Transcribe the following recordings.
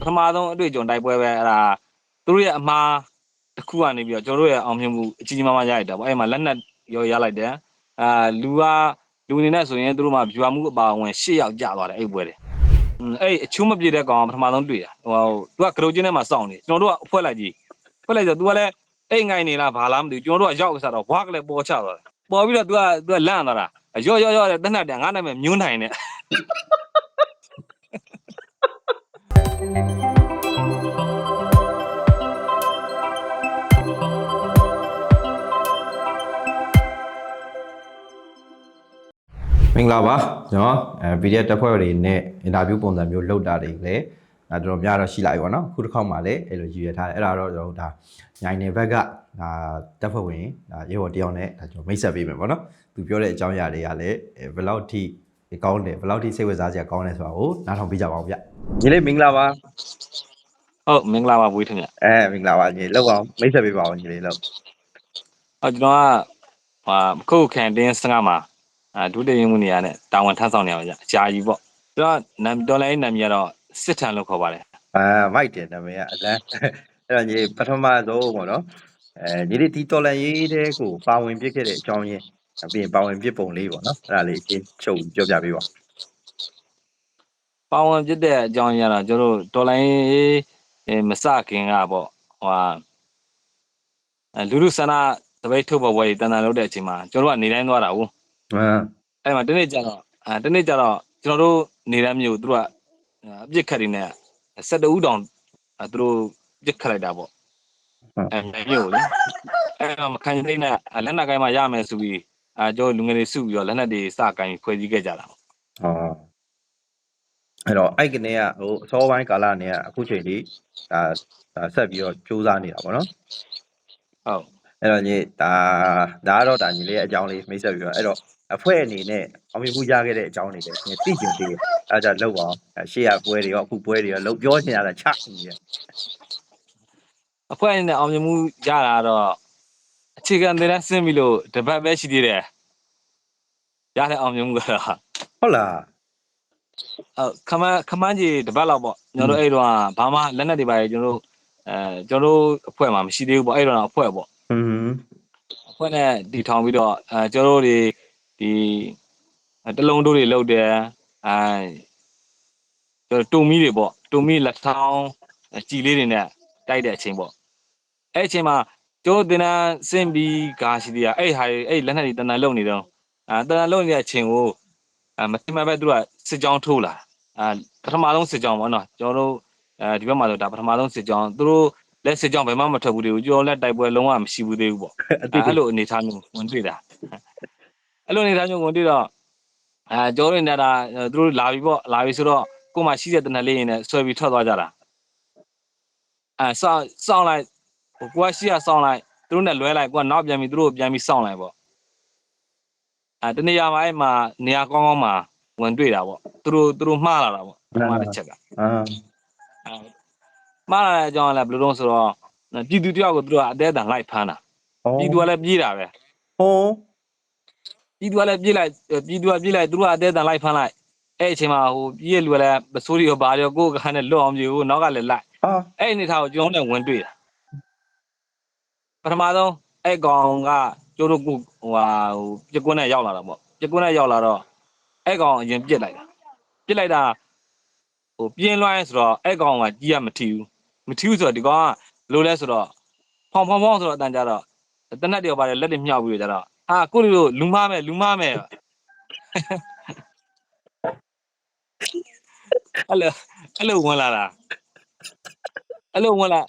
ပထမဆုံးအတွေ့အကြုံတိုက်ပွဲပဲအဲ့ဒါသူတို့ရဲ့အမှားတစ်ခုကနေပြီးတော့ကျွန်တော်တို့ရဲ့အောင်မြင်မှုအကြီးကြီးမားမားရလိုက်တာပေါ့အဲ့မှာလက်နက်ရောရလိုက်တယ်အာလူကလူအနေနဲ့ဆိုရင်သူတို့မှာ viewer မှုအပါအဝင်၈ယောက်ကြာသွားတယ်အဲ့ပွဲတယ်อืมအဲ့အချူးမပြေတဲ့ကောင်ကပထမဆုံးတွေ့တာဟိုသူကကရုတ်ချင်းထဲမှာစောင့်နေကျွန်တော်တို့ကအဖွဲလိုက်ကြီးဖွဲလိုက်ဆို तू ကလည်းအိတ်ငိုင်နေလားဘာလားမသိဘူးကျွန်တော်တို့ကရောက်စားတော့ဘွားကလည်းပေါ်ချသွားတယ်ပေါ်ပြီးတော့ तू က तू ကလန့်သွားတာရော့ရော့ရော့တဲ့တက်နှက်တန်ငါနာမည်မြွန်းနိုင်တဲ့ မင်္ဂလာပါကျွန်တော်အဲ PDF တက်ဖွဲ့တွေနဲ့အင်တာဗျူးပုံစံမျိုးလုပ်တာတွေလည်းအဲတော်တော်များတော့ရှိလိုက်ပါတော့ခုတစ်ခေါက်မှလည်းအဲ့လိုရည်ရထားတယ်အဲ့ဒါတော့ကျွန်တော်တို့ဒါညိုင်နေဘက်ကဒါတက်ဖွဲ့ဝင်ဒါရေဘော်တယောက်နဲ့ဒါကျွန်တော်မိတ်ဆက်ပေးမယ်ပေါ့နော်သူပြောတဲ့အကြောင်းအရာတွေကလည်းအဲဘယ်လောက်ထိ ကောင်းတယ်ဘယ်လောက်ထိစိတ်ဝင်စားစရာကောင်းတယ်ဆိုတာကိုနားထောင်ပြကြပါဦးဗျညီလေးမင်္ဂလာပါဟုတ်မင်္ဂလာပါဘွေးထင်ဗျအဲမင်္ဂလာပါညီလောက်အောင်မိတ်ဆက်ပေးပါဦးညီလေးလောက်ဟုတ်ကျွန်တော်ကဟာခုတ်ခံတင်းစငါမှာအာဒုတိယမှုနေရာနဲ့တာဝန်ထမ်းဆောင်နေရပါကြအကြာကြီးပေါ့ကျွန်တော်နမ်ဒေါ်လာရေးနာမည်ကတော့စစ်ထန်လို့ခေါ်ပါတယ်အာမိုက်တယ်နာမည်ကအလန်းအဲ့တော့ညီပထမဆုံးပေါ့နော်အဲညီလေးဒီတော်လန်ရေးတဲ့ကိုပါဝင်ပြစ်ခဲ့တဲ့အကြောင်းရင်း ပြီးရင်ပါဝင်ပြစ်ပုံလေးပေါ့နော်အဲ့ဒါလေးအချင်းချုပ်ပြောပြပေးပါပါဝင်ဖြစ်တဲ့အကြောင်းရင်းကတော့ကျွန်တော်တို့ဒေါ်လာရေးအဲမစခင်ကပေါ့ဟိုဟာအဲလူလူဆန္ဒတပိတ်ထုတ်ပေါ်ပွဲတန်တန်လုပ်တဲ့အချိန်မှာကျွန်တော်တို့ကနေတိုင်းသွားတာဟုတ်ဟမ်အဲ့မှာတနေ့ကျတော့အဲတနေ့ကျတော့ကျွန်တော်တို့နေရမျိုးသူတို့ကအပြစ်ခတ်တွေနဲ့12ဦးတောင်အဲသူတို့ပြစ်ခတ်လိုက်တာပေါ့အဲမျိုးလေအဲ့တော့မခံနိုင်တဲ့လက်နက်ကိုင်းမှရမယ်ဆိုပြီး အဲကျွန်တော်လူငယ်တွေစုပြီးတော့လက်နက်တွေစကိုင်းဖွဲ့စည်းခဲ့ကြတာပေါ့ဟောအဲ့တော့အဲ့ကနေကဟိုအစောပိုင်းကာလနဲ့ကအခုချိန်ထိဒါဒါဆက်ပြီးတော့စူးစမ်းနေတာပေါ့နော်ဟုတ်အဲ့တော့ညီဒါဒါကတော့ဒါညီလေးရဲ့အကြောင်းလေးမိတ်ဆက်ပြီးတော့အဲ့တော့အဖွဲ့အနေနဲ့အောင်မြင်မှုရခဲ့တဲ့အကြောင်းတွေလည်းညီသိကျင်သေးတယ်အဲ့ဒါကြောင့်လောက်အောင်အဲ့ရှေ့ရပွဲတွေရောအခုပွဲတွေရောလောက်ပြောချင်ရတာချနေတယ်အဖွဲ့အနေနဲ့အောင်မြင်မှုရတာတော့ အခြေခံတွေနဲ့ဆင်းပြီးလို့တပတ်ပဲရှိသေးတယ်ရတဲ့အောင်မြင်မှုကတော့ဟုတ်လားဟုတ်ခမန်းခမန်းကြီးတပတ်လောက်ပေါ့ကျွန်တော်တို့အဲ့တော့ဘာမှလက်နက်တွေပါလေကျွန်တော်တို့အဲကျွန်တော်တို့အဖွဲ့မှာမရှိသေးဘူးပေါ့အဲ့တော့အဖွဲ့ပေါ့ဟွန်းအဖွဲ့နဲ့တီထောင်ပြီးတော့အဲကျွန်တော်တို့တွေဒီတလုံးတို့တွေလောက်တယ်အဲကျွန်တော်တူမီတွေပေါ့တူမီလက်ထောင်းကြည်လေးတွေနဲ့တိုက်တဲ့အချိန်ပေါ့အဲ့အချိန်မှာ ကျွန်တော်တင်တန်းစင်ပြီးကာရှိသေးတာအဲ့ဟာတွေအဲ့လက်နက်တွေတန်တန်လုံနေတော့အဲတန်တန်လုံနေတဲ့အချိန်ကိုအဲမတိမပဲသူကစစ်ကြောင်းထိုးလာအဲပထမဆုံးစစ်ကြောင်းပေါ့နော်ကျွန်တော်တို့အဲဒီဘက်မှာဆိုဒါပထမဆုံးစစ်ကြောင်းသူတို့လက်စစ်ကြောင်းဘယ်မှမထွက်ဘူးတွေကိုကျွန်တော်လက်တိုက်ပွဲလုံးဝမရှိဘူးသေးဘူးပေါ့အတိအဲ့အဲ့လိုအနေထားမျိုးဝင်တွေ့တာအဲ့လိုအနေထားမျိုးဝင်တွေ့တော့အဲကျောင်းရနေတာသူတို့လာပြီပေါ့လာပြီဆိုတော့ကို့မှာရှိတဲ့တနက်လေးရင်နဲ့ဆွဲပြီးထွက်သွားကြတာအဲစောင်းစောင်းလိုက်ဟို ကိုကရှိရစောင်းလိုက်သူတို့နဲ့လွဲလိုက်ကိုကနောက်ပြန်ပြီးသူတို့ကိုပြန်ပြီးစောင်းလိုက်ပေါ့အဲတနေရာမှာအဲ့မှာနေရာကောင်းကောင်းမှာဝင်တွေ့တာပေါ့သူတို့သူတို့မှားလာတာပေါ့ပထမတစ်ချက်ကအာအဲမှားလာတဲ့အကြောင်းကလည်းဘယ်လိုလုပ်ဆိုတော့ပြည်သူတယောက်ကိုသူတို့ကအသေးအတန်လိုက်ဖမ်းတာပြည်သူကလည်းပြေးတာပဲဟောပြည်သူကလည်းပြေးလိုက်ပြည်သူကပြေးလိုက်သူတို့ကအသေးအတန်လိုက်ဖမ်းလိုက်အဲ့အချိန်မှာဟိုပြေးရဲ့လူကလည်းပစိုးရီရောဘာရောကိုယ်ကနဲ့လွတ်အောင်ပြေဘူးနောက်ကလည်းလိုက်အာအဲ့ဒီအနေထားကိုကျွန်တော်နဲ့ဝင်တွေ့တာ ပထမဆုံးအဲ့ကောင်ကကျိုးတို့ကိုဟိုဟာဟိုပြကွန်းနဲ့ရောက်လာတာပေါ့ပြကွန်းနဲ့ရောက်လာတော့အဲ့ကောင်အရင်ပြစ်လိုက်တာပြစ်လိုက်တာဟိုပြင်းလွှိုင်းဆိုတော့အဲ့ကောင်ကကြီးရမထီဘူးမထီဘူးဆိုတော့ဒီကောင်ကဘယ်လိုလဲဆိုတော့ဖောင်ဖောင်ဖောင်ဆိုတော့အတန်ကြတော့တနက်တည်းပါတယ်လက်တွေမြောက်ပြီးတော့ကြတော့ဟာကိုလူတို့လူမမယ်လူမမယ်အဲ့လိုအဲ့လိုဝင်လာတာအဲ့လိုဝင်လာ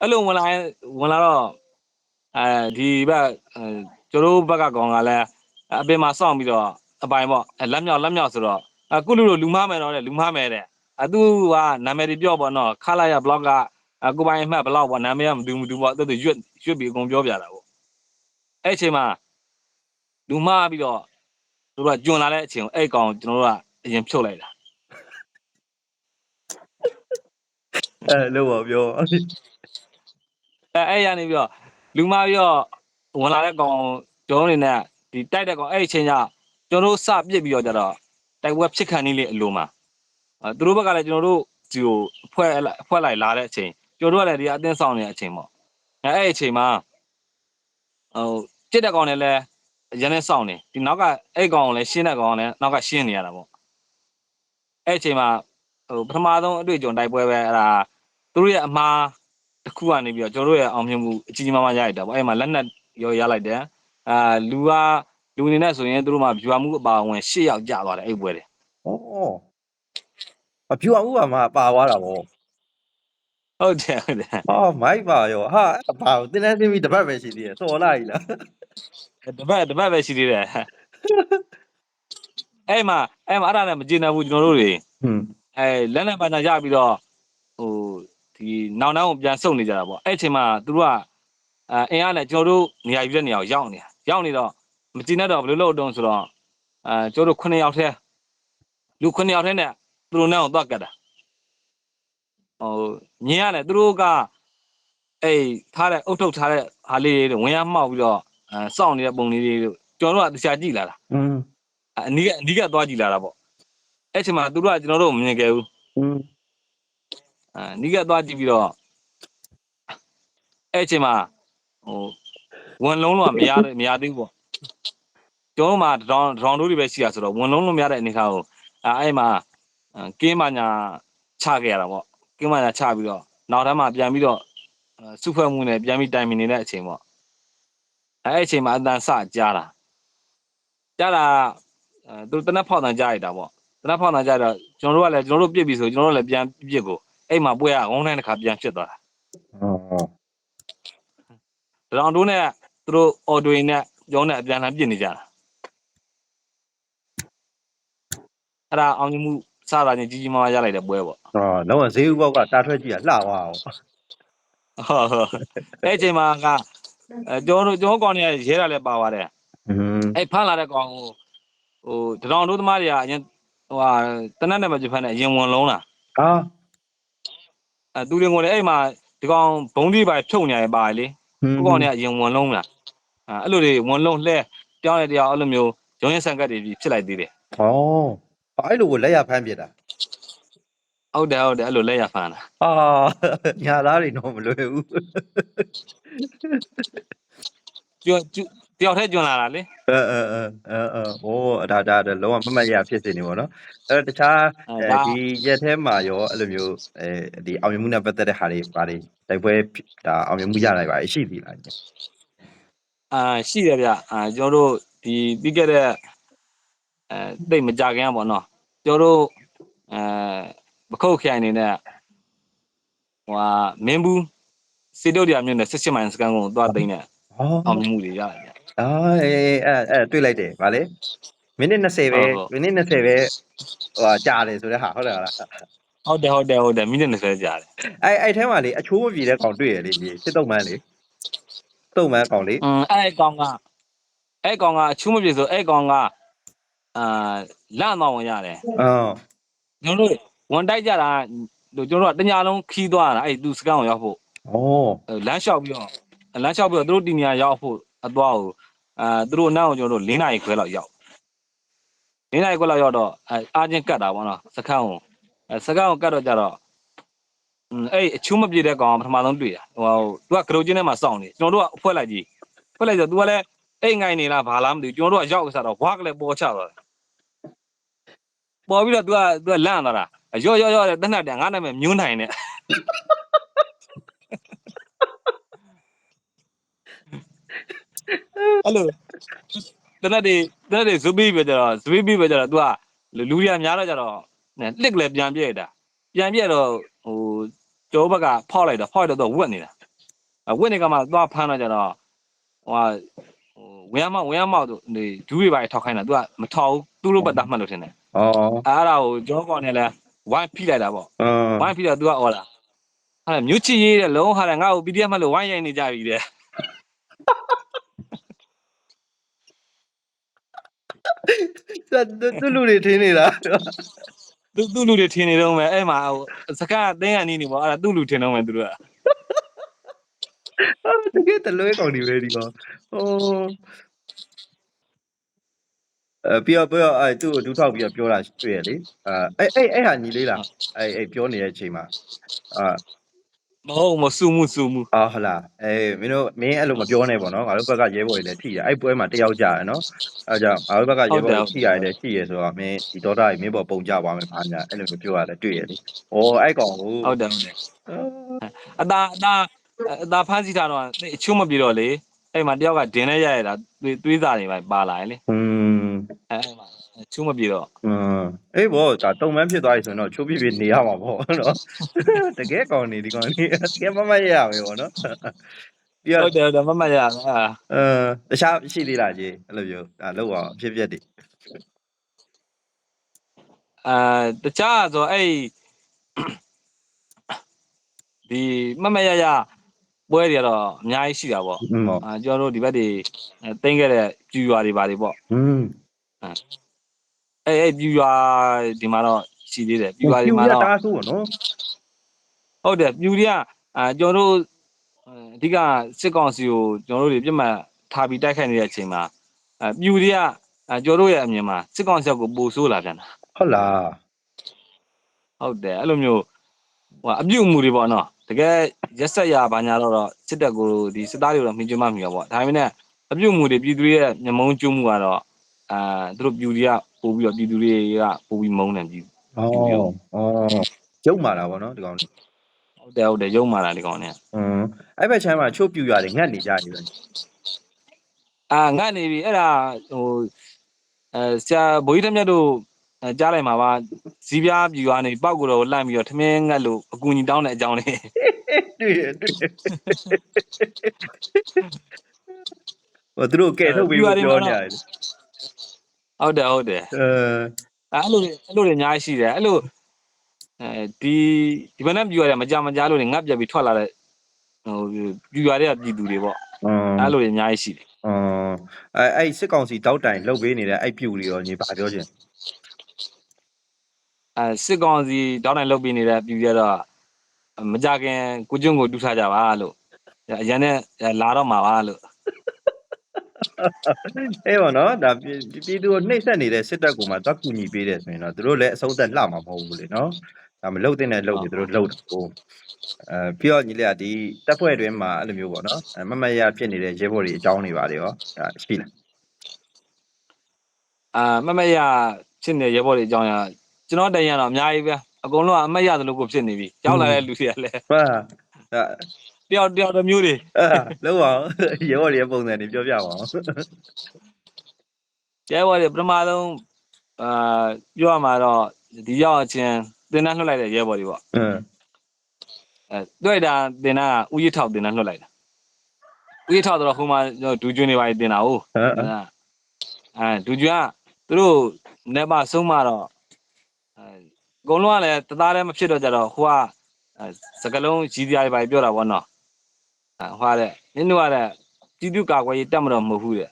အဲ့လိုဝင်လာရင်ဝင်လာတော့အဲဒီဘက်အဲကျွန်တော်တို့ဘက်ကကောင်ကလည်းအပြင်မှာစောင့်ပြီးတော့အပိုင်ပေါ့အဲလက်မြောက်လက်မြောက်ဆိုတော့အခုလူတို့လူမမယ်တော့တဲ့လူမမယ်တဲ့အသူကနာမည်တွေပြောပေါ့နော်ခလာရဘလော့ကအကိုပိုင်အမှတ်ဘလောက်ပေါ့နာမည်ကမတူမတူပေါ့သူတို့ရွတ်ရွတ်ပြီးအကုန်ပြောပြတာပေါ့အဲ့အချိန်မှာလူမပြီးတော့တို့ကကျွန်းလာတဲ့အချိန်ကိုအဲ့ကောင်ကျွန်တော်တို့ကအရင်ဖြုတ်လိုက်တာအဲ့လို့ပါပြော အဲအဲ့ရနေပြီးတော့လူမပြီးတော့ဝင်လာတဲ့ကောင်ကျွန်တော်အနေနဲ့ဒီတိုက်တဲ့ကောင်အဲ့ဒီချိန်ကျကျွန်တော်တို့စပစ်ပြီးတော့ကြတော့တိုက်ပွဲဖြစ်ခံနေလေအလိုမှာအဲသူတို့ဘက်ကလည်းကျွန်တော်တို့ဒီကိုဖွဲ့လိုက်ဖွဲ့လိုက်လာတဲ့အချိန်ကျွန်တော်တို့ကလည်းဒီအတင်းဆောင်နေတဲ့အချိန်ပေါ့အဲအဲ့ဒီအချိန်မှာဟိုကြစ်တဲ့ကောင်နဲ့လည်းရန်နဲ့ဆောင်နေဒီနောက်ကအဲ့ကောင်ကိုလည်းရှင်းတဲ့ကောင်ကလည်းနောက်ကရှင်းနေရတာပေါ့အဲ့ဒီအချိန်မှာဟိုပထမဆုံးအတွေ့အကြုံတိုက်ပွဲပဲအဲ့ဒါသူတို့ရဲ့အမား တစ်ခုကနေပြီးတော့ကျွန်တော်တို့ရဲ့အောင်မြင်မှုအကြီးကြီးမားမားရရတာပေါ့အဲ့မှာလက်နက်ရောရလိုက်တယ်အာလူကလူအနေနဲ့ဆိုရင်သူတို့မှာ view မှုအပါအဝင်၈ယောက်ကြာသွားတယ်အဲ့ပွဲတွေဩအဖြူအောင်ကမှပါသွားတာဗောဟုတ်တယ်ဟုတ်တယ်ဟာမိုက်ပါရောဟာအဲ့ဘာကိုတင်းနေသိပြီတပတ်ပဲရှိသေးတယ်စော်လာကြီးလားတပတ်တပတ်ပဲရှိသေးတယ်အဲ့မှာအဲ့မှာအဲ့ဒါနဲ့မကျေနပ်ဘူးကျွန်တော်တို့တွေဟွန်းအဲလက်နဲ့ပါညာရပြီးတော့ဟို ဒီနောက်နောက်ကိုပြန်ဆုတ်နေကြတာပေါ့အဲ့အချိန်မှာသူတို့ကအအင်အားနဲ့ကျွန်တော်တို့နေရာယူတဲ့နေရာကိုရောက်နေတာရောက်နေတော့မကျေနပ်တော့ဘယ်လိုလုပ်တော့ဆိုတော့အဲကျွန်တော်တို့9ယောက်ထဲလူ9ယောက်ထဲနဲ့သူတို့နဲ့ကိုသွားကတ်တာဟိုမြင်ရတယ်သူတို့ကအေးထားတဲ့အုတ်ထုတ်ထားတဲ့ဟာလေးတွေဝင်ရမှောက်ပြီးတော့အဲစောင့်နေတဲ့ပုံလေးတွေကျွန်တော်တို့ကတရားကြည့်လာတာဟွန်းအနီးကအနီးကသွားကြည့်လာတာပေါ့အဲ့အချိန်မှာသူတို့ကကျွန်တော်တို့ကိုမမြင်ခဲ့ဘူးဟွန်းအာ နီးကသွားကြည့်ပြီးတော့အဲ့အချိန်မှာဟိုဝန်လုံးလုံးကမရမရသေးဘူးပေါ့ကျွန်တော်မှဒရောင်ဒရောင်တို့တွေပဲရှိတာဆိုတော့ဝန်လုံးလုံးမရတဲ့အနေထားကိုအဲအဲ့မှာအာကင်းမညာချခဲ့ရတာပေါ့ကင်းမညာချပြီးတော့နောက်ထပ်မှပြန်ပြီးတော့အာစုဖွဲ့မှုနဲ့ပြန်ပြီးတိုင်ပင်နေတဲ့အချိန်ပေါ့အဲအဲ့အချိန်မှာအတန်စကြားတာကြားတာအဲသူတနက်ဖောက်တန်ကြားရတာပေါ့တနက်ဖောက်တန်ကြားတော့ကျွန်တော်တို့ကလည်းကျွန်တော်တို့ပြစ်ပြီဆိုကျွန်တော်တို့လည်းပြန်ပြစ်ကို အဲ့မှာပွဲကဝုန်းတိုင်းတစ်ခါပြန်ဖြစ်သွားတာဩတရောင်တိုးနဲ့သူတို့အော်တိုင်နဲ့ကျောင်းနဲ့အပြန်အလှန်ပြစ်နေကြတာအဲ့ဒါအောင်မြင်မှုစတာချင်းကြီးကြီးမားမားရလိုက်တဲ့ပွဲပေါ့ဟောလုံးဝဈေးဥပေါက်ကတာထွက်ကြည့်ရလှသွားအောင်ဟုတ်ဟုတ်အဲ့အချိန်မှာကအဲကျောင်းတို့ကျောင်းကောင်တွေကရဲတာလည်းပါသွားတယ်ဟွန်းအဲ့ဖမ်းလာတဲ့ကောင်ကိုဟိုတရောင်တိုးသမားတွေကအရင်ဟိုဟာတနက်နဲ့မပြဖက်နဲ့အရင်ဝင်လုံးလာဟာ အဲသူတွေကိုလည်းအဲ့မှာဒီကောင်ဘုံဒီပါဖြုတ်နေရပါလေဟွန်းကိုကောင်တွေကအရင်ဝင်လုံးလာအဲအဲ့လိုတွေဝင်လုံးလှဲတောင်းရတရားအဲ့လိုမျိုးရုံးရင်ဆန်ကတ်တွေပြီးဖြစ်လိုက်သေးတယ်ဩအဲ့လိုကိုလက်ရဖမ်းပြတာဟုတ်တယ်ဟုတ်တယ်အဲ့လိုလက်ရဖမ်းတာအာညာသားတွေတော့မလွယ်ဘူးကျွ တ်ကျွတ်တယောက်တည်းကျွန်းလာတာလေအဲအဲအဲအဲအဲဟိုဒါဒါဒါလုံးဝမမတ်ရဖြစ်နေနေပေါ့နော်အဲတခြားအဲအဲဒါဒီရက်ထဲမှာရောအဲ့လိုမျိုးအဲဒီအောင်မြင်မှုနဲ့ပတ်သက်တဲ့ဟာတွေဘာတွေတိုက်ပွဲဒါအောင်မြင်မှုရတာပါရှိပြီလားအာရှိတယ်ဗျအာကျွန်တော်တို့ဒီပြီးခဲ့တဲ့အဲတိတ်မကြခင်ကပေါ့နော်ကျွန်တော်တို့အဲပခုတ်ခိုင်နေနဲ့ဟိုဟာမင်းဘူးစေတုတ်တရားမျိုးနဲ့16မိုင်စကန်ကိုသွားသိမ်းတဲ့ဟောအောင်မြင်မှုတွေရတယ် ဗျအာအဲအဲအဲတွေ့လိုက်တယ်ဗာလေမိနစ်20ပဲဟုတ်ဟုတ် မိနစ်20ပဲဟိုဟာကြာတယ်ဆိုတဲ့ဟာဟုတ်တယ်လားဟုတ်တယ်ဟုတ်တယ်ဟုတ်တယ်မိနစ်20ကြာတယ်အဲအဲ့ထဲမှာလေအချိုးမပြေတဲ့ကောင်တွေ့ရလေဒီစစ်တုံးမန်းလေတုံးမန်းကောင်လေ อืมအဲ့ကောင်ကအဲ့ကောင်ကအချူးမပြေဆိုအဲ့ကောင်ကအာလန့်တော့ဝင်ရတယ်အော်ကျွန်တော်တို့ဝန်တိုက်ကြတာတို့ကျွန်တော်တို့ကတညာလုံးခီးသွားတာအဲ့သူစကန်ကိုရောက်ဖို့ ဩ အဲလမ်းလျှောက်ပြီးတော့လမ်းလျှောက်ပြီးတော့သူတို့တင်ညာရောက်ဖို့အသွားကို အာသူတို့နောက်ကျွန်တော်တို့၄နာရီခွဲလောက်ရောက်၄နာရီခွဲလောက်ရောက်တော့အာချင်းကတ်တာပေါ့နော်စခန်းကိုစခန်းကိုကတ်တော့ကြတော့အဲ့အချူးမပြေတဲ့ကောင်ပထမဆုံးတွေ့တာဟိုသူကကရုတ်ချင်းထဲမှာစောင့်နေကျွန်တော်တို့ကအဖွဲ့လိုက်ကြီးဖွဲ့လိုက်ဆိုသူကလည်းအိတ်ငိုင်နေလားဘာလားမသိဘူးကျွန်တော်တို့ကရောက်စားတော့ဘွားကလည်းပေါ်ချသွားတယ်ပေါ်ပြီးတော့သူကသူကလန့်သွားတာရော့ရော့ရော့တဲ့တနတ်တန်ငါနာမည်မြွန်းနိုင်တဲ့ အဲ့လိုတနက်တွေတနက်တွေဇူဘီပဲကြတော့ဇူဘီပဲကြတော့ तू ကလူရများတော့ကြတော့နဲ့လစ်လည်းပြန်ပြည့်တာပြန်ပြည့်တော့ဟိုကျောဘက်ကဖောက်လိုက်တော့ဖောက်တော့တော့ဝက်နေတာအဝက်နေကမှသွားဖမ်းတော့ကြတော့ဟိုဟာဟိုဝင်းရမောက်ဝင်းရမောက်တို့ဒီဒူးတွေပါထောက်ခိုင်းတာ तू ကမထောက်ဘူးသူ့လိုပဲတတ်မှတ်လို့ထင်တယ် ဩ အဲ့ဒါကိုကျောကောင်နဲ့လဲဝိုင်းဖိလိုက်တာပေါ့ အော် ဝိုင်းဖိတော့ तू ကအော်လာဟာမြို့ချီရေးတဲ့လုံးဟာလည်းငါ့ကို PDF မှတ်လို့ဝိုင်းရိုက်နေကြပြီတဲ့ သူလူတွေထင်းနေတာသူသူ့လူတွေထင်နေတော့မယ်အဲ့မှာဟိုစကားအသိန်းကနေနေပေါ့အဲ့ဒါသူ့လူထင်တော့မယ်သူတို့ကတကယ်တလွဲကောင်တွေပဲဒီကောင်ဟိုအဲပြီးတော့ပြီးတော့အဲသူ့ကိုဒူးထောက်ပြီးတော့ပြောတာတွေ့ရလေအဲအဲ့အဲ့အဲ့ဟာညီလေးလားအဲ့အဲ့ပြောနေတဲ့အချိန်မှာအာ မဟုတ်မစူမှုစူမှုအာဟလာအေးမင်းတို့မင်းအဲ့လိုမပြောနဲ့ပေါ့နော်ငါတို့ဘက်ကရဲဘော်တွေလည်းထိရအဲ့ပွဲမှာတယောက်ကြရနော်အဲကြောင့်ငါတို့ဘက်ကရဲဘော်တွေထိရတယ်ထိရဆိုတော့မင်းဒီဒေါတာကြီးမင်းပေါ်ပုံကြပါမယ်ဘာညာအဲ့လိုမျိုးပြောရတယ်တွေ့ရလေဩအဲ့ကောင်ကိုဟုတ်တယ်ဟုတ်တယ်အသာအသာအသာဖမ်းစီထားတော့အချို့မပြေတော့လေအဲ့မှာတယောက်ကဒင်းနဲ့ရရတာသွေးသွေးစာတွေပါပါလာတယ်လေอืมအဲ့အဲ့မှာအ ချို့မပြေတော့ อืมအေးဘောဒါတုံမန်းဖြစ်သွားပြီဆိုရင်တော့ချိုးပြပြနေရမှာပေါ့နော်တကယ်ကောင်နေဒီကောင်နေတကယ်မမရရမယ်ပေါ့နော်ပြီးတော့ ဟုတ်တယ်ဟုတ်တယ်မမတ်ရအာ အဲတခြားရှိသေးလားကြီးအဲ့လိုမျိုးဒါလောက်အောင်အဖြစ်ပြက်တွေ အာတခြားဆိုအဲ့ဒီမမတ်ရရပွဲတွေကတော့အများကြီးရှိတာပေါ့ อืมပေါ့ အာကျွန်တော်တို့ဒီဘက်တွေအဲတင်းခဲ့တဲ့ပြူရွာတွေပါတွေပေါ့ อืม အဲ့အဲ့ပြူရွာဒီမှာတော့ရှိသေးတယ်ပြူရွာဒီမှာပြူရတော့တာဆိုးနော်ဟုတ်တယ်ပြူတွေကအာကျွန်တော်တို့အဓိကစစ်ကောင်စီကိုကျွန်တော်တို့တွေပြစ်မှတ်ထားပြီးတိုက်ခိုက်နေတဲ့အချိန်မှာအပြူတွေကအာကျွန်တော်တို့ရဲ့အမြင်မှာစစ်ကောင်စီကိုပိုဆိုးလာပြန်တာဟုတ်လားဟုတ်တယ်အဲ့လိုမျိုးဟိုအပြုတ်မှုတွေပေါ့နော်တကယ်ရက်ဆက်ရဘာညာတော့တော့စစ်တပ်ကိုဒီစစ်သားတွေတော့မြင်ကြမှမြင်ရပေါ့ဒါပေမဲ့အပြုတ်မှုတွေပြည်သူတွေရဲ့မျက်မုံးကျုံမှုကတော့အာသူတို့ပြူတွေက ပို့ပြီးတော့ပြည်သူတွေကပို့ပြီးမုန်းတယ်ပြည်ဩဩကျုပ်မာတာပေါ့နော်ဒီကောင်လေးဟုတ်တယ်ဟုတ်တယ်ရုံမာတာဒီကောင်နဲ့อืมအဲ့ဘက်ချမ်းမှာချို့ပြူရတယ်ငတ်နေကြတယ်ပဲအာငတ်နေပြီအဲ့ဒါဟိုအဲဆရာဘိုးကြီးတမြတ်တို့အဲကြားလိုက်မှာပါဇီးပြားပြူကနေပောက်ကိုတော့လှမ်းပြီးတော့ထမင်းငတ်လို့အကူကြီးတောင်းတဲ့အကြောင်းလေးတွေ့ရတွေ့ရဟိုသူတို့ကဲထုတ်ပြီးပြောနေရတယ် ဟုတ်တယ်ဟုတ်တယ်အဲအဲ့လိုအဲ့လိုတွေအများကြီးရှိတယ်အဲ့လိုအဲဒီဒီဘက်နဲ့ပြူရတယ်မကြမကြလို့နေငတ်ပြက်ပြီးထွက်လာတဲ့ဟိုပြူရတဲ့ပြည်သူတွေပေါ့အဲ့လိုတွေအများကြီးရှိတယ်အင်းအဲ့အဲ့စစ်ကောင်စီတောက်တိုင်လှုပ်ပေးနေတဲ့အဲ့ပြူတွေရောညီပါပြောချင်းအဲစစ်ကောင်စီတောက်တိုင်လှုပ်ပေးနေတဲ့ပြူရတော့မကြခင်ကိုကျွန်းကိုတူထားကြပါလို့အရန်နဲ့လာတော့မှာပါလို့ အေးပါနော်ဒါပြည်ပြည်သူကိုနှိမ့်ဆက်နေတဲ့စစ်တပ်ကမှသွားကူညီပေးတယ်ဆိုရင်တော့သူတို့လည်းအဆုံးသက်လှမှာမဟုတ်ဘူးလေနော်ဒါမလှုပ်တဲ့နဲ့လှုပ်ပြီးသူတို့လှုပ်တယ်ကိုအဲပြီးတော့ညီလေးကဒီတပ်ဖွဲ့တွင်းမှာအဲ့လိုမျိုးပေါ့နော်အဲမမတ်ရဖြစ်နေတဲ့ရဲဘော်တွေအကြောင်းတွေပါတယ်ရောဒါရှိလားအာမမရဖြစ်နေရဲဘော်တွေအကြောင်းရကျွန်တော်တန်ရတော့အများကြီးပဲအကုန်လုံးကအမတ်ရသလိုကိုဖြစ်နေပြီရောက်လာတဲ့လူတွေကလည်းဟာဒါ တယောက်တယောက်တစ်မျိုးတွေအာလုံးအောင်ရဲဘော်တွေရဲ့ပုံစံတွေပြောပြပါအောင်ရဲဘော်တွေပထမဆုံးအာပြောရမှာတော့ဒီရောက်အချင်းတင်တန်းလွှတ်လိုက်တဲ့ရဲဘော်တွေပေါ့အင်းအဲတွေ့တာတင်တန်းကဥယျထောက်တင်တန်းလွှတ်လိုက်တာဥယျထောက်တော့ဟိုမှာကျွန်တော်ဒူးကျွန်းတွေပါတင်တာဟုတ်ဟမ်အဲဒူးကျွန်းကသူတို့နေပါဆုံးမတော့အဲအကုန်လုံးကလည်းတသားလည်းမဖြစ်တော့ကြတော့ဟိုကအဲစကလုံးကြီးပြားတွေပါပြောတာပေါ့နော်အဲ ဟိုကတဲ့နင်တို့ကတဲ့ပြည်သူကာကွယ်ရေးတက်မတော်မဟုတ်ဘူးတဲ့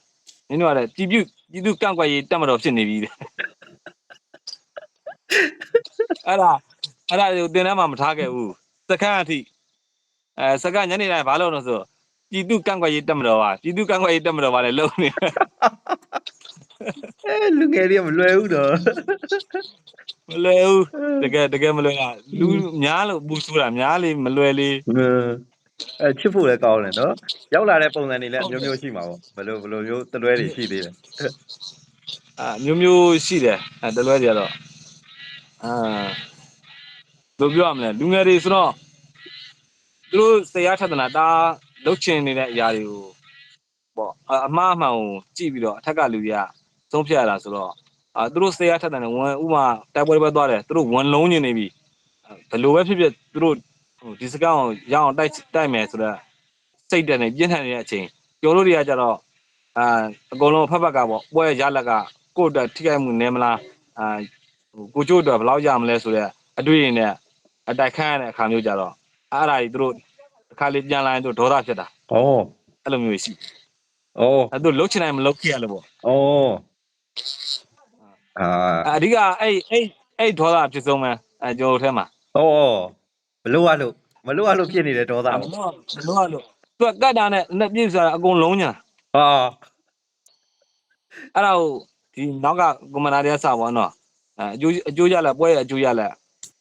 နင်တို့ကတဲ့ပြည်ပြုပြည်သူကန့်ကွက်ရေးတက်မတော်ဖြစ်နေပြီတဲ့အဲ့ဒါအဲ့ဒါကိုတင်တန်းမှာမထားခဲ့ဘူးစကန်းအထိအဲစကန်းညနေတိုင်းဘာလုပ်လို့ဆိုပြည်သူကန့်ကွက်ရေးတက်မတော်ပါပြည်သူကန့်ကွက်ရေးတက်မတော်ပါလေလုံနေအဲလူငယ်တွေကမလွယ်ဘူးတော့မလွယ်ဘူးတကယ်တကယ်မလွယ်တာလူများလို့ပူဆိုးတာများလေမလွယ်လေ အင်းအဲချစ်ဖို့လည်းကောင်းတယ်နော်ရောက်လာတဲ့ပုံစံတွေလည်းအမျိုးမျိုးရှိမှာပေါ့ဘယ်လိုဘယ်လိုမျိုးတလွဲတွေရှိသေးတယ်အာမျိုးမျိုးရှိတယ်အဲတလွဲတွေကတော့အာဘယ်လိုပြောရမလဲလူငယ်တွေဆိုတော့သူတို့စိတ်အားထက်သနာဒါလုတ်ချင်နေတဲ့အရာတွေကိုပေါ့အအမှားအမှန်ကိုကြည့်ပြီးတော့အထက်ကလူတွေကသုံးဖြတ်ရတာဆိုတော့အာသူတို့စိတ်အားထက်သနာဝန်ဥမာတိုက်ပွဲတွေပဲသွားတယ်သူတို့ဝန်လုံးနေနေပြီဘယ်လိုပဲဖြစ်ဖြစ်သူတို့ ဟိုဒီစကောင်းကိုရအောင်တိုက်တိုက်မယ်ဆိုတော့စိတ်တက်နေပြင်းထန်နေတဲ့အချိန်ကျော်တို့တွေကကြတော့အာအကုန်လုံးဖက်ဖက်ကပေါ့ပွဲရလက်ကကိုယ့်အတွက်ထိခိုက်မှုနည်းမလားအာဟိုကိုကျို့အတွက်ဘယ်လောက်ရမလဲဆိုတော့အတွေ့အကြုံနဲ့အတိုက်ခန်းရတဲ့အခါမျိုးကြတော့အဲ့ဒါကြီးသူတို့တစ်ခါလေးပြန်လာရင်သူဒေါသဖြစ်တာဩအဲ့လိုမျိုးရှိဩအဲ့သူလှုပ်ချင်တိုင်းမလှုပ်ခဲ့ရလို့ပေါ့ဩအာအဓိကအဲ့အဲ့အဲ့ဒေါသဖြစ်ဆုံးပဲအဲကျွန်တော်တို့ထဲမှာဩဘ လို့ရလို့မလို့ရလို့ဖြစ်နေတဲ့ဒေါသမပေါ့လို့မလို့လို့သူကကတ်တာနဲ့လက်ပြည့်ဆိုတာအကုန်လုံးညာဟာအဲ့ဒါကိုဒီနောက်ကကွန်မန်ဒါတွေကစပါတော့အဲအကျိုးအကျိုးရလက်ပွဲရဲ့အကျိုးရလက်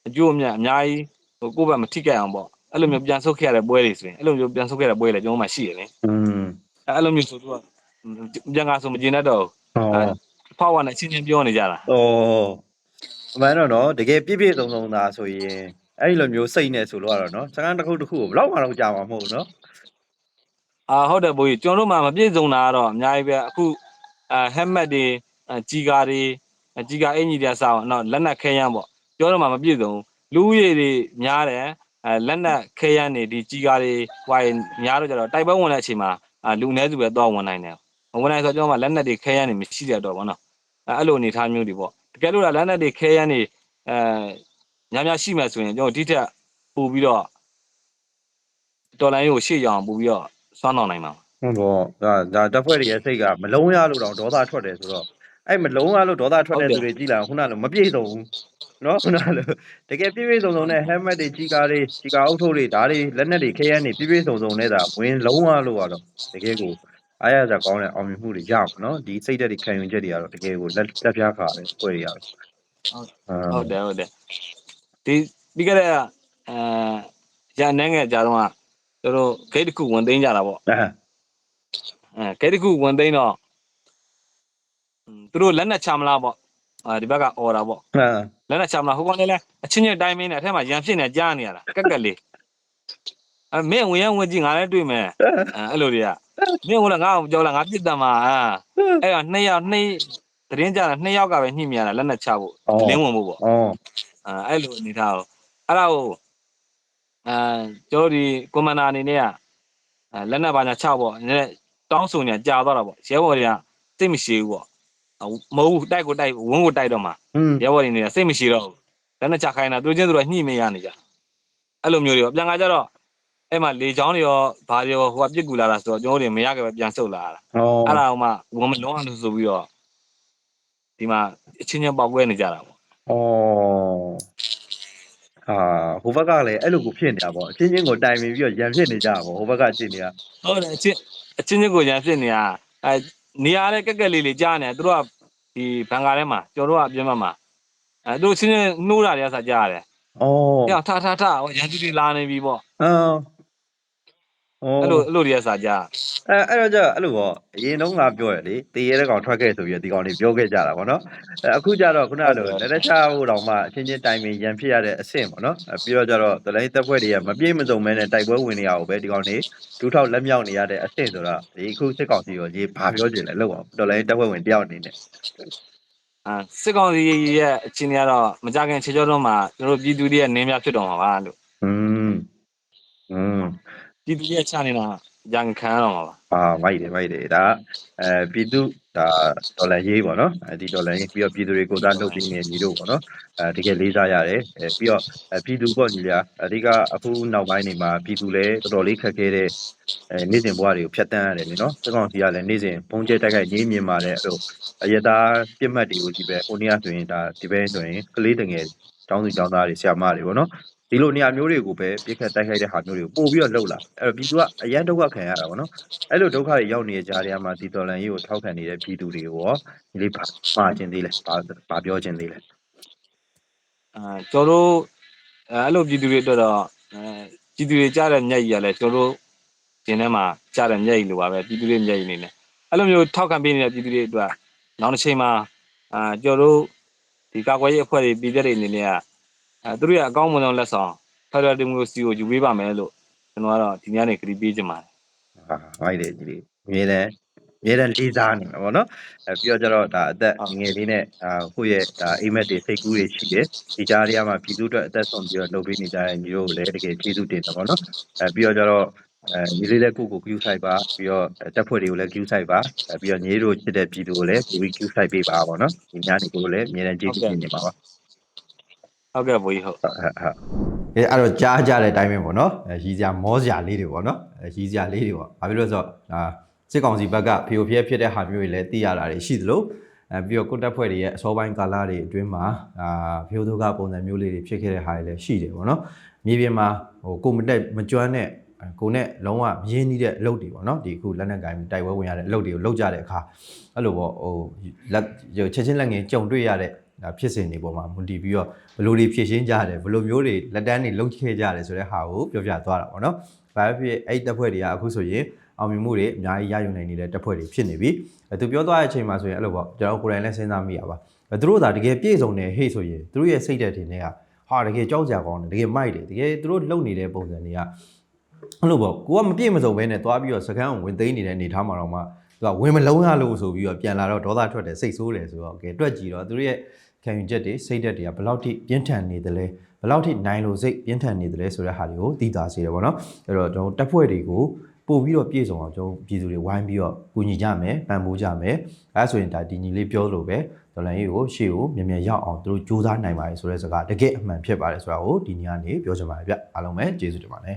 အကျိုးအမြတ်အများကြီးဟိုကိုယ့်ဘက်မထိခိုက်အောင်ပေါ့အဲ့လိုမျိုးပြန်ဆုတ်ခဲ့ရတဲ့ပွဲတွေဆိုရင်အဲ့လိုမျိုးပြန်ဆုတ်ခဲ့တဲ့ပွဲတွေကျွန်တော်မှရှိရလေอืมအဲ့အဲ့လိုမျိုးဆိုတော့ပြန်ကဆိုမကျင်တတ်တော့ဟောဖောက်ဝါနဲ့ချင်းချင်းပြောနေကြတာဩအမှန်တော့နော်တကယ်ပြည့်ပြည့်စုံစုံသာဆိုရင် အဲ့ဒီလိုမျိုးစိတ်နဲ့ဆိုလို့ရတော့နော်စကားတစ်ခုတစ်ခုကိုဘယ်တော့မှတော့ကြာမှာမဟုတ်ဘူးနော်အာဟုတ်တယ်ဘိုးကြီးကျွန်တော်တို့မှမပြည့်စုံတာကတော့အများကြီးပဲအခုအဲဟက်မက်တွေအဲဂျီကာတွေအဲဂျီကာအင်ဂျီတွေစအောင်နောက်လက်နက်ခဲယမ်းပေါ့ပြောတော့မှမပြည့်စုံဘူးလူဦးရေတွေများတယ်အဲလက်နက်ခဲယမ်းတွေဒီဂျီကာတွေဟိုင်များတော့ကြတော့တိုက်ပွဲဝင်တဲ့အချိန်မှာအာလူနည်းစုပဲတော့ဝင်နိုင်တယ်ဝင်နိုင်ဆိုတော့ကျွန်တော်မှလက်နက်တွေခဲယမ်းတွေမရှိရတော့ဘောနော်အဲအဲ့လိုအနေထားမျိုးတွေပေါ့တကယ်လို့လားလက်နက်တွေခဲယမ်းတွေအဲ များများရှိမှဆိုရင်ကျွန်တော်ဒီထက်ပို့ပြီးတော့တော်လိုင်းကိုရှေ့ရအောင်ပို့ပြီးတော့စွမ်းတော်နိုင်မှာဟုတ်တော့ဒါဒါတပ်ဖွဲ့တွေရဲ့စိတ်ကမလုံးရလို့တော့ဒေါသထွက်တယ်ဆိုတော့အဲ့မလုံးရလို့ဒေါသထွက်တဲ့သူတွေကြည်လာခုနကလိုမပြည့်စုံဘူးနော်ခုနကလိုတကယ်ပြည့်ပြည့်စုံစုံနဲ့ helmet တွေကြီးကားတွေကြီးကားအုပ်ထုပ်တွေဒါတွေလက်နက်တွေခဲယမ်းတွေပြည့်ပြည့်စုံစုံနဲ့ဒါဝင်လုံးရလို့ကတော့တကယ်ကိုအားရစရာကောင်းတဲ့အောင်မြင်မှုတွေရမှာနော်ဒီစိတ်သက်တွေခံယူချက်တွေကတော့တကယ်ကိုလက်လက်ပြားခါတယ်ပွဲတွေရတော့ဟုတ်တယ်ဟုတ်တယ် ဒီပြီးခဲ့တဲ့အဲရန်နှဲငယ်ကြာတော့ကတို့တို့ဂိတ်တစ်ခုဝင်သိမ်းကြတာပေါ့အဲအဲဂိတ်တစ်ခုဝင်သိမ်းတော့อืมသူတို့လက်နဲ့ချမလားပေါ့အာဒီဘက်ကအော်တာပေါ့အဲလက်နဲ့ချမလားဟိုကောင်လေးလဲအချင်းချင်းတိုင်းမင်းနဲ့အထက်မှာရန်ဖြစ်နေကြားနေရတာကက်ကက်လေးအဲမင်းဝင်ရန်ဝင်ကြည့်ငါလည်းတွေ့မယ်အဲအဲ့လိုတွေကမင်းဝင်လာငါ့ကိုကြောက်လာငါပြစ်တယ်မှာအာအဲ့တော့နှစ်ယောက်နှစ်သတင်းကြတာနှစ်ယောက်ကပဲညှိမြရတာလက်နဲ့ချဖို့လင်းဝင်ဖို့ပေါ့ဩ အဲအဲ့လိုအနေထားကိုအဲ့ဒါကိုအဲကျွန်တော်တို့ဒီကွန်မန်ဒါအနေနဲ့ကအဲလက်နက်ပါညာချပေါ့နည်းနည်းတောင်းဆိုနေကြာသွားတာပေါ့ရဲဘော်တွေကစိတ်မရှိဘူးပေါ့အမဟုတ်ဘူးတိုက်ကိုတိုက်ဝန်းကိုတိုက်တော့မှာอืมရဲဘော်တွေနေတာစိတ်မရှိတော့ဘူးလက်နက်ချခိုင်းတာသူချင်းသူတို့ညှိမရနေကြအဲ့လိုမျိုးတွေရောပြန်လာကြတော့အဲ့မှာလေချောင်းတွေရောဘာတွေရောဟိုကပြစ်ကူလာတာဆိုတော့ကျွန်တော်တို့တွေမရခဲ့ပဲပြန်ဆုတ်လာတာဩအဲ့ဒါအောင်မှဝန်မလုံးအောင်လို့ဆိုပြီးတော့ဒီမှာအချင်းချင်းပေါက်ကွဲနေကြတာပေါ့ ဩဟာဟိုဘက်ကလည်း အဲ့လိုကိုဖြစ်နေတာပေါ့ အချင်းချင်းကို တိုင်ပင်ပြီးတော့ရံဖြစ်နေကြတာပေါ့ ဟိုဘက်ကဖြစ်နေတာဟုတ်တယ် အချင်းအချင်းချင်းကို ရန်ဖြစ်နေတာ အဲ နေရာလည်းကက်ကက်လေးလေးကြားနေတယ် သူတို့က ဒီ ဘန်ကာထဲမှာ ကျော်တို့က အပြင်ဘက်မှာ အဲ သူတို့ချင်းချင်း နှိုးတာတွေကစားကြားရတယ်ဩ။ကြောက်ထ ထ ထ ဟို ရန်သူတွေ လာနေပြီ ပေါ့အော်။ အဲ့လိုအဲ့လိုတွေကစားကြား အဲအဲ့တော့ကျအဲ့လိုပေါ့အရင်တုန်းကပြောရလေတေးရဲတဲ့ကောင်ထွက်ခဲ့ဆိုပြီးတော့ဒီကောင်တွေပြောခဲ့ကြတာပေါ့နော်အဲအခုကျတော့ခုနကလိုလက်လက်ချဖို့တောင်မှအချင်းချင်းတိုင်ပင်ရန်ဖြစ်ရတဲ့အဆင့်ပေါ့နော်အဲပြီးတော့ကျတော့ဒလိုင်းတက်ဖွဲ့တွေကမပြေမစုံမဲနဲ့တိုက်ပွဲဝင်နေရအောင်ပဲဒီကောင်တွေဒူးထောက်လက်မြောက်နေရတဲ့အဆင့်ဆိုတော့ဒီအခုစစ်ကောင်စီရောကြီးဘာပြောချင်လဲလို့ပေါ့ဒလိုင်းတက်ဖွဲ့ဝင်တယောက်အနေနဲ့ ။အဲစစ်ကောင်စီရဲ့အချင်းတွေကတော့မကြခင်ခြေကျော်တော့မှတို့တို့ပြည်သူတွေရဲ့နင်းများဖြစ်တော်မှာပါလို့ อืมอืม ပြည်သူတွေချနေတာရန်ခံရတော့မှာပါအာမိုက်တယ်မိုက်တယ်ဒါအဲပြည်သူဒါဒေါ်လာရေးပေါ့နော်အဲဒီဒေါ်လာရေးပြီးတော့ပြည်သူတွေကိုသားလုပ်ပြီးနေညီတို့ပေါ့နော်အဲတကယ်လေးစားရတယ်အဲပြီးတော့အဲပြည်သူပေါ့ညီလားအဓိကအခုနောက်ပိုင်းနေမှာပြည်သူလည်းတော်တော်လေးခက်ခဲတဲ့အဲနေ့စဉ်ဘဝတွေကိုဖျက်ဆီးရတယ်လေနော်စကောင်စီကလည်းနေ့စဉ်ဘုံကျဲတိုက်ခိုက်ရေးမြင်ပါတယ်အဲ့လိုအရတားပြစ်မှတ်တွေကိုကြည့်ပဲဟိုနေ့ကဆိုရင်ဒါဒီဘဲဆိုရင်ကလေးတငယ်ကျောင်းသူကျောင်းသားတွေဆရာမတွေပေါ့နော် ဒီလိုနေရာမျိုးတွေကိုပဲပြစ်ခတ်တိုက်ခိုက်တဲ့ဟာမျိုးတွေကိုပို့ပြီးတော့လှုပ်လာအဲ့တော့ပြည်သူကအရန်ဒုက္ခခံရတာပေါ့နော်အဲ့လိုဒုက္ခတွေရောက်နေတဲ့ကြားထဲမှာဒီတော်လန်ကြီးကိုထောက်ခံနေတဲ့ပြည်သူတွေကိုရောဒီလေးပါပါခြင်းသေးလဲပါပါပြောခြင်းသေးလဲ။အဲကျော်တို့အဲအဲ့လိုပြည်သူတွေအတွက်တော့အဲပြည်သူတွေကြားတဲ့မျက်ရည်ကလည်းကျော်တို့ရှင်ထဲမှာကြားတဲ့မျက်ရည်လိုပါပဲပြည်သူတွေမျက်ရည်နေနဲ့အဲ့လိုမျိုးထောက်ခံပေးနေတဲ့ပြည်သူတွေအတွက်နောက်တစ်ချိန်မှာအာကျော်တို့ဒီကာကွယ်ရေးအဖွဲ့တွေပြည်သက်တွေအနေနဲ့က အဲသူတို့ရဲ့အကောင်းမွန်ဆုံးလက်ဆောင်ဖက်ဒရယ်ဒီမိုကရေစီကိုယူပေးပါမယ်လို့ကျွန်တော်ကတော့ဒီနေ့ကနေကတိပေးချင်ပါတယ်ဟာမိုက်တယ်ကြီးလေးမြေတယ်မြေတယ်လေးစားနေမှာပေါ့နော်အဲပြီးတော့ကျတော့ဒါအသက်ငယ်လေးနဲ့အာကိုယ့်ရဲ့ဒါအိမ်မက်တွေစိတ်ကူးတွေရှိတယ်ဒီကြားထဲမှာပြည်သူအတွက်အသက်ဆုံးပြီးတော့လုပ်ပေးနေကြတဲ့ညီတို့ကိုလည်းတကယ်ကျေးဇူးတင်တယ်ပေါ့နော်အဲပြီးတော့ကျတော့အဲညီလေးလည်းကိုယ့်ကို queue site ပါပြီးတော့တက်ဖွဲ့တွေကိုလည်း queue site ပါအဲပြီးတော့ညီတို့ချစ်တဲ့ပြည်သူကိုလည်းကိုယ် queue site ပေးပါပေါ့နော်ဒီညနေကိုလည်းအများနဲ့ကျေးဇူးတင်နေပါပါ ဟုတ်ကဲ့ဘိုးကြီးဟုတ်ဟုတ်ဟုတ်ဟုတ်အဲအဲ့တော့ကြားကြတဲ့အတိုင်းပဲပေါ့နော်အဲရီစရာမောစရာလေးတွေပေါ့နော်အဲရီစရာလေးတွေပေါ့ဘာဖြစ်လို့လဲဆိုတော့ဒါစစ်ကောင်စီဘက်ကဖီယိုဖျက်ဖြစ်တဲ့ဟာမျိုးတွေလည်းသိရတာတွေရှိသလိုအဲပြီးတော့ကွန်တက်ဖွဲ့တွေရဲ့အစောပိုင်းကာလတွေအတွင်းမှာအာဖီယိုဒုက္ခပုံစံမျိုးလေးတွေဖြစ်ခဲ့တဲ့ဟာတွေလည်းရှိတယ်ပေါ့နော်မြေပြင်မှာဟိုကိုမတက်မကျွမ်းတဲ့ကိုနဲ့လုံးဝမရင်းနှီးတဲ့အလုပ်တွေပေါ့နော်ဒီအခုလက်နက်ကင်တိုက်ပွဲဝင်ရတဲ့အလုပ်တွေကိုလုပ်ကြတဲ့အခါအဲ့လိုပေါ့ဟိုလက်ချက်ချင်းလက်ငယ်ကြုံတွေ့ရတဲ့ ဒါဖြစ်စဉ်တွေပေါ်မှာမူတည်ပြီးတော့ဘယ်လိုတွေဖြည့်ရှင်းကြတယ်ဘယ်လိုမျိုးတွေလက်တန်းတွေလုပ်ခဲ့ကြတယ်ဆိုတဲ့ဟာကိုပြောပြသွားတာပေါ့နော်ဘာဖြစ်ဖြစ်အဲ့တပ်ဖွဲ့တွေကအခုဆိုရင်အောင်မြင်မှုတွေအများကြီးရယူနိုင်နေတဲ့တပ်ဖွဲ့တွေဖြစ်နေပြီအဲသူပြောသွားတဲ့အချိန်မှာဆိုရင်အဲ့လိုပေါ့ကျွန်တော်ကိုယ်တိုင်လည်းစဉ်းစားမိရပါအဲသူတို့သာတကယ်ပြည့်စုံတယ်ဟေ့ဆိုရင်သူတို့ရဲ့စိတ်ဓာတ်တွေနဲ့ကဟာတကယ်ကြောက်ကြကောင်းတယ်တကယ်မိုက်တယ်တကယ်သူတို့လုပ်နေတဲ့ပုံစံတွေကအဲ့လိုပေါ့ကိုကမပြည့်မစုံဘဲနဲ့သွားပြီးတော့စကန်းကိုဝင်သိမ်းနေတဲ့အနေထားမှာတော့မှသူကဝင်မလုံးရလို့ဆိုပြီးတော့ပြန်လာတော့ဒေါသထွက်တယ်စိတ်ဆိုးတယ်ဆိုတော့ကဲတွက်ကြည့်တော့သူတို့ရဲ့ ခံယူချက်တွေစိတ်ဓာတ်တွေကဘယ်လောက်ထိပြင်းထန်နေသလဲဘယ်လောက်ထိနိုင်လို့စိတ်ပြင်းထန်နေသလဲဆိုတဲ့ဟာတွေကိုသိသာစေတယ်ပေါ့နော်အဲ့တော့ကျွန်တော်တပ်ဖွဲ့တွေကိုပို့ပြီးတော့ပြည့်စုံအောင်ကျွန်တော်ပြည်သူတွေဝိုင်းပြီးတော့ကူညီကြမယ်ပံ့ပိုးကြမယ်အဲဆိုရင်ဒါဒီညီလေးပြောလို့ပဲဒေါ်လာရေးကိုရှေ့ကိုမြန်မြန်ရောက်အောင်သူတို့စူးစမ်းနိုင်ပါတယ်ဆိုတဲ့စကားတကယ်အမှန်ဖြစ်ပါတယ်ဆိုတာကိုဒီနေ့ကနေပြောချင်ပါတယ်ဗျအားလုံးပဲကျေးဇူးတင်ပါတယ်